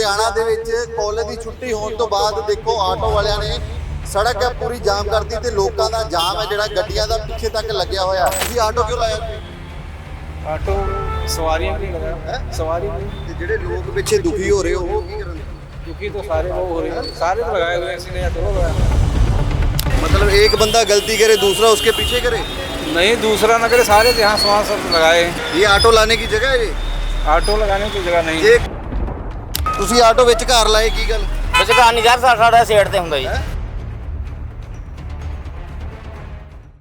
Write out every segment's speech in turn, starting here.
ਲੁਧਿਆਣਾ ਦੇ ਵਿੱਚ ਕਾਲਜ ਦੀ ਛੁੱਟੀ ਹੋਣ ਤੋਂ ਬਾਅਦ ਦੇਖੋ ਆਟੋ ਵਾਲਿਆਂ ਨੇ ਸੜਕ ਹੈ ਪੂਰੀ ਜਾਮ ਕਰਤੀ ਤੇ ਲੋਕਾਂ ਦਾ ਜਾਮ ਹੈ ਜਿਹੜਾ ਗੱਡੀਆਂ ਦਾ ਪਿੱਛੇ ਤੱਕ ਲੱਗਿਆ ਹੋਇਆ ਤੁਸੀਂ ਆਟੋ ਕਿਉਂ ਲਾਇਆ ਇੱਥੇ? ऑटो सवारियां भी लगाया हैं? सवारी भी ਤੇ ਜਿਹੜੇ ਲੋਕ ਪਿੱਛੇ ਦੁਖੀ ਹੋ ਰਹੇ ਹੋ ਉਹ ਕੀ ਕਰਨ क्योंकि तो सारे वो हो रहे हैं सारे तो लगाए हुए हैं इसी ने या तो वो लगाया मतलब एक बंदा गलती करे दूसरा उसके पीछे करे नहीं दूसरा ना करे सारे तो यहाँ वहाँ सब लगाए हैं ये ਆਟੋ ਲਾਣੇ की जगह है ये ऑटो लगाने की जगह नहीं ਜੇ ਤੁਸੀਂ ਆਟੋ ਵਿੱਚ ਘਰ ਲਾਏ ਕੀ ਗੱਲ? ਵਿਚਕਾਰ ਨਹੀਂ ਯਾਰ ਸਾ- ਸਾਡਾ ਸੇਟ ਤੇ ਹੁੰਦਾ ਜੀ।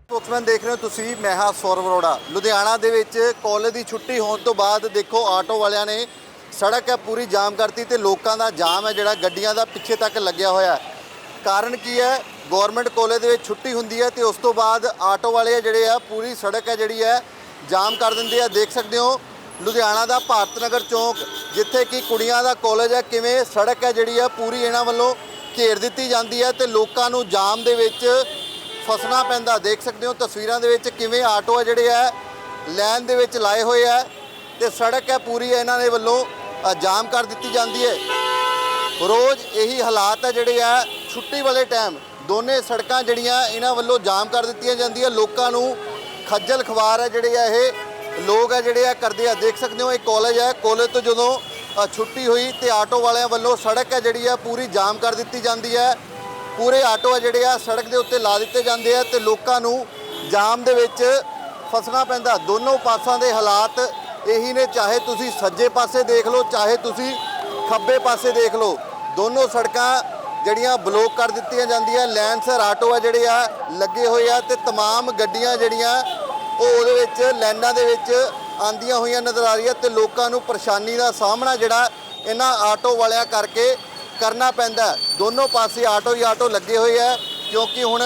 ਸਪੋਕਸਮੈਨ ਦੇਖ ਰਹੇ ਹੋ ਤੁਸੀਂ ਮੈਂ ਹਾਂ ਸੌਰਵ ਅਰੋੜਾ। ਲੁਧਿਆਣਾ ਦੇ ਵਿੱਚ ਕਾਲਜ ਦੀ ਛੁੱਟੀ ਹੋਣ ਤੋਂ ਬਾਅਦ ਦੇਖੋ ਆਟੋ ਵਾਲਿਆਂ ਨੇ ਸੜਕ ਹੈ ਪੂਰੀ ਜਾਮ ਕਰਤੀ ਤੇ ਲੋਕਾਂ ਦਾ ਜਾਮ ਹੈ ਜਿਹੜਾ ਗੱਡੀਆਂ ਦਾ ਪਿੱਛੇ ਤੱਕ ਲੱਗਿਆ ਹੋਇਆ। ਹੈ ਕਾਰਨ ਕੀ ਹੈ? ਗਵਰਨਮੈਂਟ ਕਾਲਜ ਦੇ ਵਿੱਚ ਛੁੱਟੀ ਹੁੰਦੀ ਹੈ ਤੇ ਉਸ ਤੋਂ ਬਾਅਦ ਆਟੋ ਵਾਲੇ ਜਿਹੜੇ ਆ ਪੂਰੀ ਸੜਕ ਹੈ ਜਿਹੜੀ ਹੈ ਜਾਮ ਕਰ ਦਿੰਦੇ ਆ। ਦੇਖ ਸਕਦੇ ਹੋ ਲੁਧਿਆਣਾ ਦਾ ਭਾਰਤ ਨਗਰ ਚੌਂਕ, ਜਿੱਥੇ ਕਿ ਕੁੜੀਆਂ ਦਾ ਕਾਲਜ ਹੈ, ਕਿਵੇਂ ਸੜਕ ਹੈ ਜਿਹੜੀ ਹੈ, ਪੂਰੀ ਇਹਨਾਂ ਵੱਲੋਂ ਘੇਰ ਦਿੱਤੀ ਜਾਂਦੀ ਹੈ ਤੇ ਲੋਕਾਂ ਨੂੰ ਜਾਮ ਦੇ ਵਿੱਚ ਫਸਣਾ ਪੈਂਦਾ। ਦੇਖ ਸਕਦੇ ਹੋ ਤਸਵੀਰਾਂ ਦੇ ਵਿੱਚ ਕਿਵੇਂ ਆਟੋ ਆ ਜਿਹੜੇ ਆ ਲਾਈਨ ਦੇ ਵਿੱਚ ਲਾਏ ਹੋਏ ਆ ਤੇ ਸੜਕ ਹੈ, ਪੂਰੀ ਇਹਨਾਂ ਦੇ ਵੱਲੋਂ ਜਾਮ ਕਰ ਦਿੱਤੀ ਜਾਂਦੀ ਹੈ। ਰੋਜ਼ ਇਹੀ ਹਾਲਾਤ ਹੈ ਜਿਹੜੇ ਆ ਛੁੱਟੀ ਵਾਲੇ ਟਾਈਮ ਦੋਨੇ ਸੜਕਾਂ ਜਿਹੜੀਆਂ ਇਹਨਾਂ ਵੱਲੋਂ ਜਾਮ ਕਰ ਦਿੱਤੀਆਂ ਜਾਂਦੀਆਂ। ਲੋਕਾਂ ਨੂੰ ਖੱਜਲ ਖਵਾਰ ਹੈ ਜਿਹੜੇ ਆ ਇਹ ਲੋਕ ਆ ਜਿਹੜੇ ਆ ਕਰਦੇ ਆ ਦੇਖ ਸਕਦੇ ਹੋ ਇਹ ਕਾਲਜ ਹੈ ਕਾਲਜ ਤੋਂ ਜਦੋਂ ਅ, ਛੁੱਟੀ ਹੋਈ ਤੇ ਆਟੋ ਵਾਲਿਆਂ ਵੱਲੋਂ ਸੜਕ ਹੈ ਜਿਹੜੀ ਆ ਪੂਰੀ ਜਾਮ ਕਰ ਦਿੱਤੀ ਜਾਂਦੀ ਹੈ ਪੂਰੇ ਆਟੋ ਆ ਜਿਹੜੇ ਆ ਸੜਕ ਦੇ ਉੱਤੇ ਲਾ ਦਿੱਤੇ ਜਾਂਦੇ ਆ ਤੇ ਲੋਕਾਂ ਨੂੰ ਜਾਮ ਦੇ ਵਿੱਚ ਫਸਣਾ ਪੈਂਦਾ ਦੋਨੋਂ ਪਾਸਾਂ ਦੇ ਹਾਲਾਤ ਇਹੀ ਨੇ ਚਾਹੇ ਤੁਸੀਂ ਸੱਜੇ ਪਾਸੇ ਦੇਖ ਲਓ ਚਾਹੇ ਤੁਸੀਂ ਖੱਬੇ ਪਾਸੇ ਦੇਖ ਲਓ ਦੋਨੋਂ ਸੜਕਾਂ ਜਿਹੜੀਆਂ ਬਲੌਕ ਕਰ ਦਿੱਤੀਆਂ ਜਾਂਦੀਆਂ ਲੈਨ ਸਰ ਆਟੋ ਆ ਜਿਹੜੇ ਆ ਲੱਗੇ ਹੋਏ ਆ ਤੇ तमाम ਗੱਡੀਆਂ ਜਿਹੜੀਆਂ ਉਹ ਉਹਦੇ ਵਿੱਚ ਲਾਈਨਾਂ ਦੇ ਵਿੱਚ ਆਂਦੀਆਂ ਹੋਈਆਂ ਨਜ਼ਰ ਆ ਰਹੀਆਂ ਤੇ ਲੋਕਾਂ ਨੂੰ ਪਰੇਸ਼ਾਨੀ ਦਾ ਸਾਹਮਣਾ ਜਿਹੜਾ ਇਹਨਾਂ ਆਟੋ ਵਾਲਿਆਂ ਕਰਕੇ ਕਰਨਾ ਪੈਂਦਾ ਦੋਨੋਂ ਪਾਸੇ ਆਟੋ ਹੀ ਆਟੋ ਲੱਗੇ ਹੋਏ ਆ, ਕਿਉਂਕਿ ਹੁਣ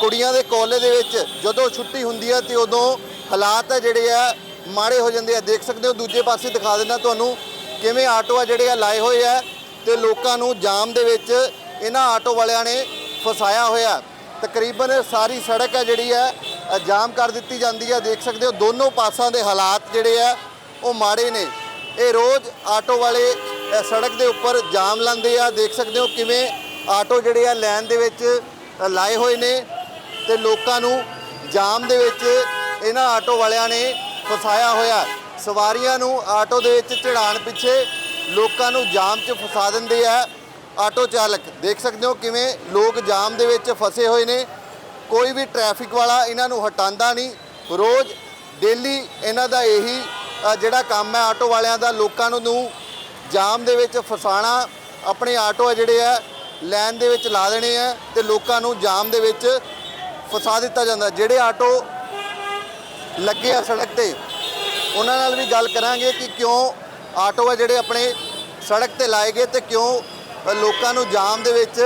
ਕੁੜੀਆਂ ਦੇ ਕਾਲਜ ਦੇ ਵਿੱਚ ਜਦੋਂ ਛੁੱਟੀ ਹੁੰਦੀ ਹੈ ਤੇ ਉਦੋਂ ਹਾਲਾਤ ਜਿਹੜੇ ਆ ਮਾੜੇ ਹੋ ਜਾਂਦੇ ਆ। ਦੇਖ ਸਕਦੇ ਹੋ, ਦੂਜੇ ਪਾਸੇ ਦਿਖਾ ਦਿੰਦਾ ਤੁਹਾਨੂੰ ਕਿਵੇਂ ਆਟੋ ਆ ਜਿਹੜੇ ਆ ਲਾਏ ਹੋਏ ਆ ਤੇ ਲੋਕਾਂ ਨੂੰ ਜਾਮ ਦੇ ਵਿੱਚ ਇਹਨਾਂ ਆਟੋ ਵਾਲਿਆਂ ਨੇ ਫਸਾਇਆ ਹੋਇਆ। ਤਕਰੀਬਨ ਸਾਰੀ ਸੜਕ ਆ ਜਿਹੜੀ ਆ ਜਾਮ ਕਰ ਦਿੱਤੀ ਜਾਂਦੀ ਹੈ। ਦੇਖ ਸਕਦੇ ਹੋ, ਦੋਨੋਂ ਪਾਸਾਂ ਦੇ ਹਾਲਾਤ ਜਿਹੜੇ ਆ, ਉਹ ਮਾੜੇ ਨੇ। ਇਹ ਰੋਜ਼ ਆਟੋ ਵਾਲੇ ਸੜਕ ਦੇ ਉੱਪਰ ਜਾਮ ਲਾਉਂਦੇ ਆ। ਦੇਖ ਸਕਦੇ ਹੋ ਕਿਵੇਂ ਆਟੋ ਜਿਹੜੇ ਆ ਲਾਈਨ ਦੇ ਵਿੱਚ ਲਾਏ ਹੋਏ ਨੇ ਤੇ ਲੋਕਾਂ ਨੂੰ ਜਾਮ ਦੇ ਵਿੱਚ ਇਹਨਾਂ ਆਟੋ ਵਾਲਿਆਂ ਨੇ ਫਸਾਇਆ ਹੋਇਆ। ਸਵਾਰੀਆਂ ਨੂੰ ਆਟੋ ਦੇ ਵਿੱਚ ਚੜਾਉਣ ਪਿੱਛੇ ਲੋਕਾਂ ਨੂੰ ਜਾਮ 'ਚ ਫਸਾ ਦਿੰਦੇ ਆ ਆਟੋ ਚਾਲਕ। ਦੇਖ ਸਕਦੇ ਹੋ ਕਿਵੇਂ ਲੋਕ ਜਾਮ ਦੇ ਵਿੱਚ ਫਸੇ ਹੋਏ ਨੇ। ਕੋਈ ਵੀ ਟ੍ਰੈਫਿਕ ਵਾਲਾ ਇਹਨਾਂ ਨੂੰ ਹਟਾਉਂਦਾ ਨਹੀਂ। ਰੋਜ਼ ਡੇਲੀ ਇਹਨਾਂ ਦਾ ਇਹੀ ਜਿਹੜਾ ਕੰਮ ਹੈ ਆਟੋ ਵਾਲਿਆਂ ਦਾ, ਲੋਕਾਂ ਨੂੰ ਜਾਮ ਦੇ ਵਿੱਚ ਫਸਾਣਾ ਆਪਣੇ ਆਟੋ ਆ ਜਿਹੜੇ ਆ ਲਾਈਨ ਦੇ ਵਿੱਚ ਲਾ ਦੇਣੇ ਆ ਤੇ ਲੋਕਾਂ ਨੂੰ ਜਾਮ ਦੇ ਵਿੱਚ ਫਸਾ ਦਿੱਤਾ ਜਾਂਦਾ। ਜਿਹੜੇ ਆਟੋ ਲੱਗੇ ਆ ਸੜਕ ਤੇ, ਉਹਨਾਂ ਨਾਲ ਵੀ ਗੱਲ ਕਰਾਂਗੇ ਕਿ ਕਿਉਂ ਆਟੋ ਆ ਜਿਹੜੇ ਆਪਣੇ ਸੜਕ ਤੇ ਲਾਏ ਗਏ ਤੇ ਕਿਉਂ ਲੋਕਾਂ ਨੂੰ ਜਾਮ ਦੇ ਵਿੱਚ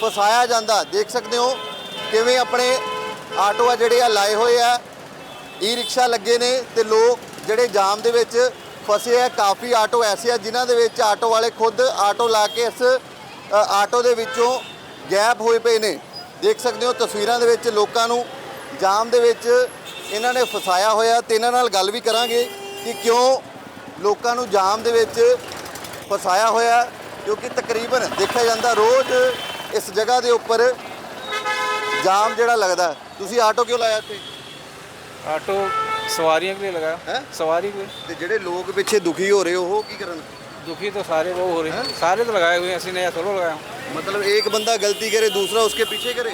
ਫਸਾਇਆ ਜਾਂਦਾ। ਦੇਖ ਸਕਦੇ ਹੋ ਕਿਵੇਂ ਆਪਣੇ ਆਟੋ ਆ ਜਿਹੜੇ ਆ ਲਾਏ ਹੋਏ ਆ ਈ ਰਿਕਸ਼ਾ ਲੱਗੇ ਨੇ ਤੇ ਲੋਕ ਜਿਹੜੇ ਜਾਮ ਦੇ ਵਿੱਚ ਫਸੇ ਆ, ਕਾਫੀ ਆਟੋ ਐਸੇ ਆ ਜਿਨ੍ਹਾਂ ਦੇ ਵਿੱਚ ਆਟੋ ਵਾਲੇ ਖੁਦ ਆਟੋ ਲਾ ਕੇ ਇਸ ਆਟੋ ਦੇ ਵਿੱਚੋਂ ਗੈਪ ਹੋਏ ਪਏ ਨੇ। ਦੇਖ ਸਕਦੇ ਹੋ ਤਸਵੀਰਾਂ ਦੇ ਵਿੱਚ ਲੋਕਾਂ ਨੂੰ ਜਾਮ ਦੇ ਵਿੱਚ ਇਹਨਾਂ ਨੇ ਫਸਾਇਆ ਹੋਇਆ ਤੇ ਇਹਨਾਂ ਨਾਲ ਗੱਲ ਵੀ ਕਰਾਂਗੇ ਕਿ ਕਿਉਂ ਲੋਕਾਂ ਨੂੰ ਜਾਮ ਦੇ ਵਿੱਚ ਫਸਾਇਆ ਹੋਇਆ, ਕਿਉਂਕਿ ਤਕਰੀਬਨ ਦੇਖਿਆ ਜਾਂਦਾ ਰੋਜ਼ ਇਸ ਜਗ੍ਹਾ ਦੇ ਉੱਪਰ ਜਾਮ ਜਿਹੜਾ ਲੱਗਦਾ ਹੈ। ਤੁਸੀਂ ਆਟੋ ਕਿਉਂ ਲਾਇਆ ਇੱਥੇ ऑटो सवारियां के लिए लगाया हैं? सवारी के लिए ਤੇ ਜਿਹੜੇ ਲੋਕ ਪਿੱਛੇ ਦੁਖੀ ਹੋ ਰਹੇ ਉਹ ਕੀ ਕਰਨ दुखी तो सारे वो हो रहे हैं सारे तो लगाए हुए हैं इसी ने या तो वो लगाया मतलब एक बंदा गलती करे दूसरा उसके पीछे करे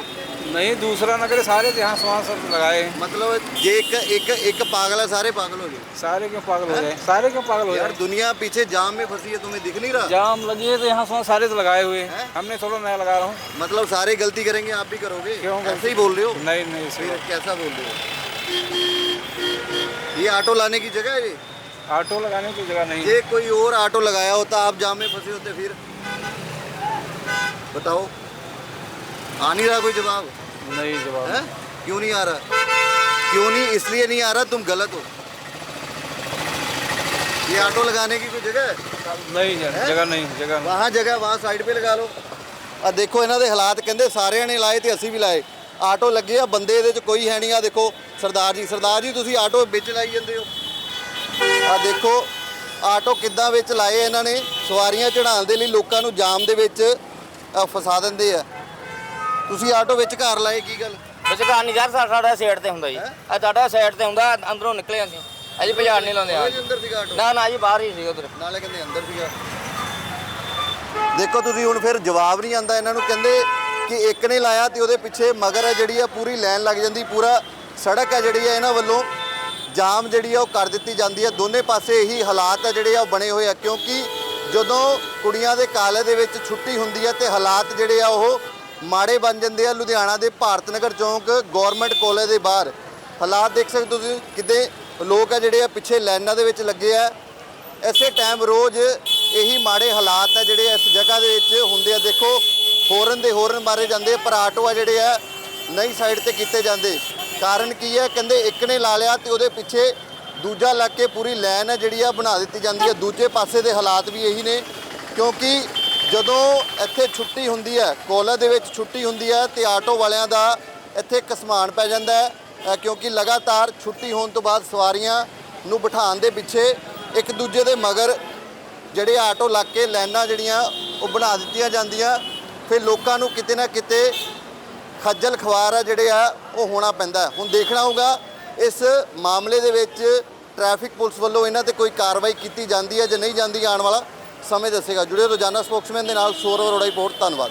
नहीं दूसरा ना करे सारे तो यहाँ वहाँ सब लगाए। मतलब जे एक एक एक पागल है सारे पागल हो गए। सारे क्यों पागल हो गए? सारे क्यों पागल हो यार दुनिया पीछे जाम में फंसी है तुम्हें दिख नहीं रहा? जाम लगी है तो यहाँ वहाँ सारे तो लगाए हुए। हैं? हमने थोड़ा नया लगा रहा हूँ। मतलब सारे गलती करेंगे आप भी करोगे? क्यों ऐसे ही बोल रहे हो? नहीं नहीं। कैसा बोल रहे हो? ये ऑटो लाने की जगह है ये? ऑटो लगाने की जगह नहीं। ये कोई और ऑटो लगाया होता आप जाम में फंसे होते फिर। बताओ। आ नहीं रहा कोई जवाब? नहीं जवाब है क्यों नहीं आ रहा क्यों नहीं इसलिए नहीं आ रहा तुम गलत हो ये ऑटो लगाने की कोई जगह है नहीं जगह हैं? जगह नहीं जगह नहीं। ਵਹਾਂ ਜਗ੍ਹਾ ਵਹਾਂ ਸਾਈਡ 'ਤੇ ਲਗਾ ਲਓ ਆ ਦੇਖੋ ਇਹਨਾਂ ਦੇ ਹਾਲਾਤ ਕਹਿੰਦੇ ਸਾਰਿਆਂ ਨੇ ਲਾਏ ਤੇ ਅਸੀਂ ਵੀ ਲਾਏ ਆਟੋ ਲੱਗੇ ਆ ਬੰਦੇ ਇਹਦੇ 'ਚ ਕੋਈ ਹੈ ਨਹੀਂ ਆ ਦੇਖੋ ਸਰਦਾਰ ਜੀ ਸਰਦਾਰ ਜੀ ਤੁਸੀਂ ਆਟੋ ਵਿੱਚ ਲਾਈ ਜਾਂਦੇ ਹੋ ਆ ਦੇਖੋ ਆਟੋ ਕਿੱਦਾਂ ਵਿੱਚ ਲਾਏ ਇਹਨਾਂ ਨੇ ਸਵਾਰੀਆਂ ਚੜਾਉਣ ਦੇ ਲਈ ਲੋਕਾਂ ਨੂੰ ਜਾਮ ਦੇ ਵਿੱਚ ਅ, ਫਸਾ ਦਿੰਦੇ ਆ ਤੁਸੀਂ ਆਟੋ ਵਿੱਚ ਘਰ ਲਾਏ ਕੀ ਗੱਲ? ਵਿਚਕਾਰ ਨਹੀਂ ਸਰ ਸਾਡਾ ਸਾਈਡ ਤੇ ਹੁੰਦਾ ਜੀ? ਆ ਸਾਡਾ ਸਾਈਡ ਤੇ ਹੁੰਦਾ ਅੰਦਰੋਂ ਨਿਕਲੇ ਅਸੀਂ ਅਜੀ ਬਾਜ਼ਾਰ ਨਹੀਂ ਲਾਉਂਦੇ ਆ। ਉਹਦੇ ਅੰਦਰ ਸੀਗਾ ਆਟੋ। ਨਾ ਨਾ ਜੀ ਬਾਹਰ ਹੀ ਸੀ ਉਧਰ। ਨਾਲੇ ਕਹਿੰਦੇ ਅੰਦਰ ਸੀਗਾ। ਦੇਖੋ ਤੁਸੀਂ ਹੁਣ ਫਿਰ ਜਵਾਬ ਨਹੀਂ ਆਂਦਾ ਇਹਨਾਂ ਨੂੰ ਕਹਿੰਦੇ ਕਿ ਇੱਕ ਨੇ ਲਾਇਆ ਤੇ ਉਹਦੇ ਪਿੱਛੇ ਮਗਰ ਹੈ ਜਿਹੜੀ ਆ ਪੂਰੀ ਲਾਈਨ ਲੱਗ ਜਾਂਦੀ ਪੂਰਾ ਸੜਕ ਹੈ ਜਿਹੜੀ ਆ ਇਹਨਾਂ ਵੱਲੋਂ ਜਾਮ ਜਿਹੜੀ ਆ ਉਹ ਕਰ ਦਿੱਤੀ ਜਾਂਦੀ ਹੈ ਦੋਨੇ ਪਾਸੇ ਇਹੀ ਹਾਲਾਤ ਆ ਜਿਹੜੇ ਆ ਉਹ ਬਣੇ ਹੋਏ ਆ। ਕਿਉਂਕਿ ਜਦੋਂ ਕੁੜੀਆਂ ਦੇ ਕਾਲਜ ਦੇ ਵਿੱਚ ਛੁੱਟੀ ਹੁੰਦੀ ਹੈ ਤੇ ਹਾਲਾਤ ਜਿਹੜੇ ਆ ਉਹ ਮਾੜੇ ਬਣ ਜਾਂਦੇ ਆ ਲੁਧਿਆਣਾ ਦੇ ਭਾਰਤ ਨਗਰ ਚੌਂਕ ਗਵਰਨਮੈਂਟ ਕਾਲਜ ਦੇ ਬਾਹਰ। ਹਾਲਾਤ ਦੇਖ ਸਕਦੇ ਹੋ ਤੁਸੀਂ ਕਿਤੇ ਲੋਕ ਆ ਜਿਹੜੇ ਆ ਪਿੱਛੇ ਲਾਈਨਾਂ ਦੇ ਵਿੱਚ ਲੱਗੇ ਆ। ਐਸੇ ਟਾਈਮ ਰੋਜ਼ ਇਹੀ ਮਾੜੇ ਹਾਲਾਤ ਆ ਜਿਹੜੇ ਇਸ ਜਗ੍ਹਾ ਦੇ ਵਿੱਚ ਹੁੰਦੇ ਆ। ਦੇਖੋ, ਹੋਰਨ ਦੇ ਹੋਰਨ ਮਾਰੇ ਜਾਂਦੇ ਪਰ ਆਟੋ ਆ ਜਿਹੜੇ ਆ, ਨਹੀਂ ਸਾਈਡ ਤੇ ਕੀਤੇ ਜਾਂਦੇ। ਕਾਰਨ ਕੀ ਹੈ ਕਹਿੰਦੇ ਇੱਕ ਨੇ ਲਾ ਲਿਆ ਤੇ ਉਹਦੇ ਪਿੱਛੇ ਦੂਜਾ ਲੱਗ ਕੇ ਪੂਰੀ ਲਾਈਨ ਹੈ ਜਿਹੜੀ ਆ ਬਣਾ ਦਿੱਤੀ ਜਾਂਦੀ ਹੈ ਦੂਜੇ ਪਾਸੇ ਦੇ ਹਾਲਾਤ ਵੀ ਇਹੀ ਨੇ, ਕਿਉਂਕਿ ਜਦੋਂ ਇੱਥੇ ਛੁੱਟੀ ਹੁੰਦੀ ਹੈ, ਕਾਲਜ ਦੇ ਵਿੱਚ ਛੁੱਟੀ ਹੁੰਦੀ ਹੈ ਤੇ ਆਟੋ ਵਾਲਿਆਂ ਦਾ ਇੱਥੇ ਕਸਮਾਨ ਪੈ ਜਾਂਦਾ ਹੈ ਕਿਉਂਕਿ ਲਗਾਤਾਰ ਛੁੱਟੀ ਹੋਣ ਤੋਂ ਬਾਅਦ ਸਵਾਰੀਆਂ ਨੂੰ ਬਿਠਾਉਣ ਦੇ ਪਿੱਛੇ ਇੱਕ ਦੂਜੇ ਦੇ ਮਗਰ ਜਿਹੜੇ ਆਟੋ ਲੱਗ ਕੇ ਲਾਈਨਾਂ ਜਿਹੜੀਆਂ ਉਹ ਬਣਾ ਦਿੱਤੀਆਂ ਜਾਂਦੀਆਂ। ਫਿਰ ਲੋਕਾਂ ਨੂੰ ਕਿਤੇ ਨਾ ਕਿਤੇ ਖੱਜਲ ਖਵਾਰ ਆ ਜਿਹੜੇ ਆ, ਉਹ ਹੋਣਾ ਪੈਂਦਾ ਹੁਣ ਦੇਖਣਾ ਹੋਊਗਾ, ਇਸ ਮਾਮਲੇ ਦੇ ਵਿੱਚ ਟ੍ਰੈਫਿਕ ਪੁਲਿਸ ਵੱਲੋਂ ਇਹਨਾਂ ਤੇ ਕੋਈ ਕਾਰਵਾਈ ਕੀਤੀ ਜਾਂਦੀ ਹੈ ਜਾਂ ਨਹੀਂ ਜਾਂਦੀ ਆਉਣ ਵਾਲਾ। ਸਮੇਂ ਦੱਸੇਗਾ। ਜੁੜੇ ਰੋਜ਼ਾਨਾ ਸਪੋਕਸਮੈਨ ਦੇ ਨਾਲ ਸੌਰਵ ਅਰੋੜਾ ਰਿਪੋਰਟ ਧੰਨਵਾਦ।